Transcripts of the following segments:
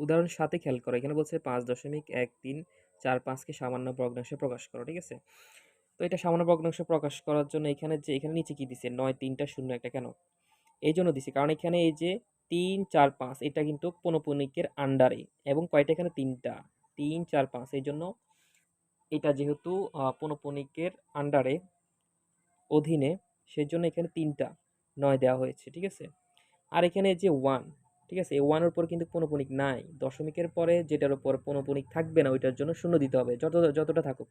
উদাহরণ সাথে খেয়াল করো। এখানে বলছে পাঁচ দশমিক এক তিন চার পাঁচকে সামান্য ভগ্নাংশে প্রকাশ করো, ঠিক আছে? তো এটা সামান্য ভগ্নাংশ প্রকাশ করার জন্য এখানে যে, এখানে নিচে কি দিছে? নয় তিনটা শূন্য একটা কেন? এই জন্য দিছে। কারণ এখানে এই যে তিন, চার, পাঁচ, এটা কিন্তু পনপনিকের আন্ডারে এবং কয়টা এখানে? তিনটা তিন, চার, পাঁচ এই জন্য এটা যেহেতু পনপনিকের আন্ডারে অধীনে সেই জন্য এখানে তিনটা নয় দেওয়া হয়েছে, ঠিক আছে? আর এখানে যে ওয়ান ঠিক আছে? ওয়ানের উপর কিন্তু পনপনিক নাই। দশমিকের পরে যেটার উপর পনপনিক থাকবে না, ওইটার জন্য শূন্য দিতে হবে। যত, যতটা থাকুক।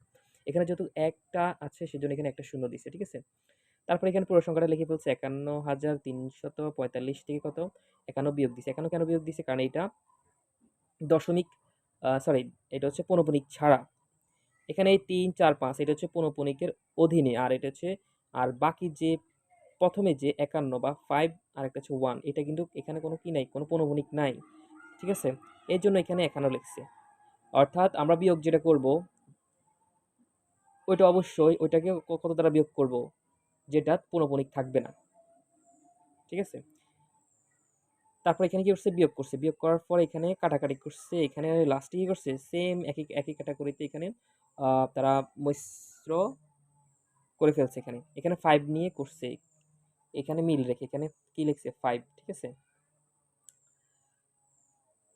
এখানে যেহেতু একটা আছে, সেজন্য এখানে একটা শূন্য দিছে, ঠিক আছে? তারপরে এখানে পুরো সংখ্যাটা লিখে ফেলছে একান্ন হাজার তিনশত পঁয়তাল্লিশ থেকে কত? একান্ন বিয়োগ দিছে। একান্ন কেন বিয়োগ দিছে? কারণ এটা দশমিক সরি এটা হচ্ছে পনপনিক ছাড়া। এখানে এই তিন, চার, পাঁচ, এটা হচ্ছে পনপনিকের অধীনে। আর এটা হচ্ছে, আর বাকি যে প্রথমে যে একান্ন বা ফাইভ আর একটা হচ্ছে ওয়ান এটা কিন্তু এখানে কোনো কি নাই, কোনো পনপনিক নাই, ঠিক আছে? এর জন্য এখানে একান্ন লিখছে। অর্থাৎ আমরা বিয়োগ যেটা করব, ওইটা অবশ্যই ওইটাকে কত দ্বারা বিয়োগ করব? যেটা পনপনিক থাকবে না। ঠিক আছে? তারপর এখানে কি করছে? বিয়োগ করছে। বিয়োগ করার পর এখানে কাটাকাটি করছে। এখানে লাস্টে কি করছে? সেম একই একই ক্যাটাগরিতে এখানে তারা মিশ্র করে ফেলছে এখানে। এখানে ফাইভ নিয়ে করছে। এখানে মিল রেখে, এখানে কি লিখছে? ফাইভ ঠিক আছে?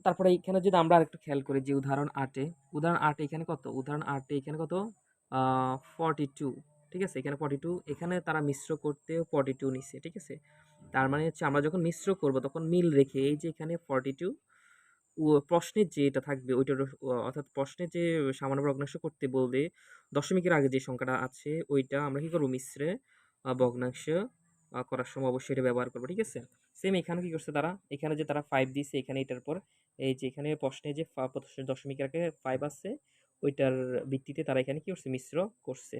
তারপরে এখানে যদি আমরা আরেকটু খেয়াল করি যে উদাহরণ আটে উদাহরণ আটে এখানে কত? উদাহরণ আটে এখানে কত? ফর্টি টু ঠিক আছে? এখানে ফর্টি টু এখানে তারা মিশ্র করতে ফর্টি টু নিছে, ঠিক আছে? তার মানে হচ্ছে আমরা যখন মিশ্র করব, তখন মিল রেখে এই যে এখানে ফর্টি টু প্রশ্নের যে এটা থাকবে, ওইটার অর্থাৎ প্রশ্নে যে সামান্য ভগ্নাংশ করতে বলবে, দশমিকের আগে যে সংখ্যাটা আছে, ওইটা আমরা কী করব? মিশ্রে ভগ্নাংশ করার সময় অবশ্যই এটা ব্যবহার করবে, ঠিক আছে? সেম এখানে কী করছে তারা? এখানে যে তারা ফাইভ দিয়েছে, এখানে এটার পর এই যে এখানে প্রশ্নে যে দশমিক আগে ফাইভ আসছে ওইটার ভিত্তিতে তারা এখানে কী করছে? মিশ্র করছে।